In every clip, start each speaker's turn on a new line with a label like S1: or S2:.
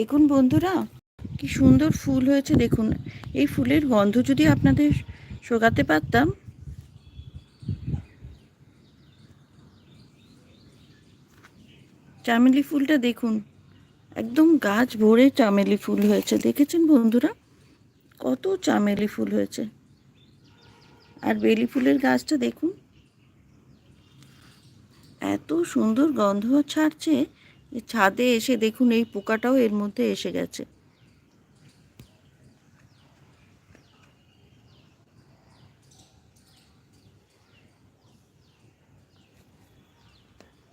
S1: দেখুন বন্ধুরা, কি সুন্দর ফুল হয়েছে দেখুন। এই ফুলের গন্ধ যদি আপনাদের শোকাতে পারতাম। চামেলি ফুলটা দেখুন, একদম গাছ ভরে চামেলি ফুল হয়েছে। দেখেছেন বন্ধুরা? কত চামেলি ফুল হয়েছে। আর বেলি ফুলের গাছটা দেখুন, এত সুন্দর গন্ধ ছাড়ছে। ছাদে এসে দেখুন এই পোকাটাও এর মধ্যে এসে গেছে।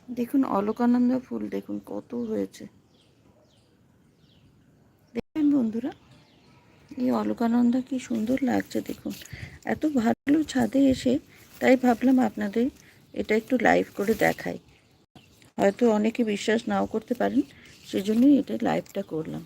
S1: দেখুন অলোকানন্দ ফুল, দেখুন কত হয়েছে। দেখবেন বন্ধুরা, এই অলকানন্দা কি সুন্দর লাগছে, দেখুন। এত ভালো ছাদে এসে তাই ভাবলাম আপনাদের এটা একটু লাইভ করে দেখাই। হয়তো অনেকে বিশ্বাস নাও করতে পারেন সেজন্যই এটা লাইভটা করলাম।